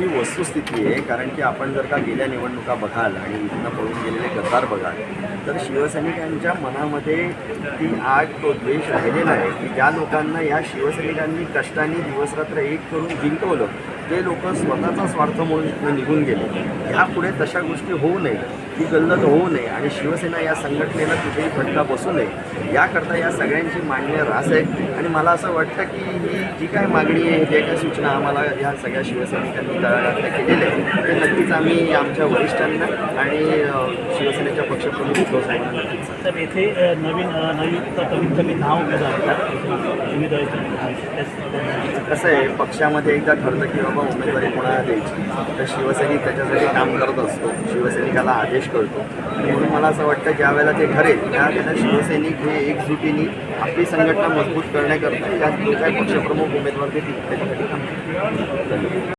ही वस्तुस्थिती आहे कारण की आपण जर का गेल्या निवडणुका बघाल आणि इथनं पळून गेलेले गद्दार बघाल तर शिवसैनिकांच्या मनामध्ये ती आग तो द्वेष राहिलेला आहे की ज्या लोकांना या शिवसैनिकांनी कष्टाने दिवसरात्र एक करून जिंकवलं ते लोक स्वतःचा स्वार्थ म्हणून निघून गेले. ह्यापुढे तशा गोष्टी होऊ नये ही गल्लत होऊ नये आणि शिवसेना या संघटनेला कुठेही फटका बसू नये याकरता या सगळ्यांची मांडणी रास आहे. आणि मला असं वाटतं की ही जी काय मागणी आहे ज्या काय सूचना आम्हाला या सगळ्या शिवसैनिकांनी तळागाळातल्या केलेल्या आहेत ते नक्कीच आम्ही आमच्या वरिष्ठांना आणि शिवसेनेच्या तर येथे नवीन नवीन कमीत कमी दहा उमेदवार कसं आहे पक्षामध्ये एकदा ठरलं की बाबा उमेदवारी कोणाला द्यायची तर शिवसैनिक त्याच्यासाठी काम करत असतो. शिवसैनिकाला आदेश करतो. आणि म्हणून मला असं वाटतं ज्या वेळेला ते ठरेल त्यावेळेला शिवसैनिक हे एकजुटीने आपली संघटना मजबूत करण्याकरता या जो काही पक्षप्रमुख उमेदवार देतील त्याच्यासाठी काम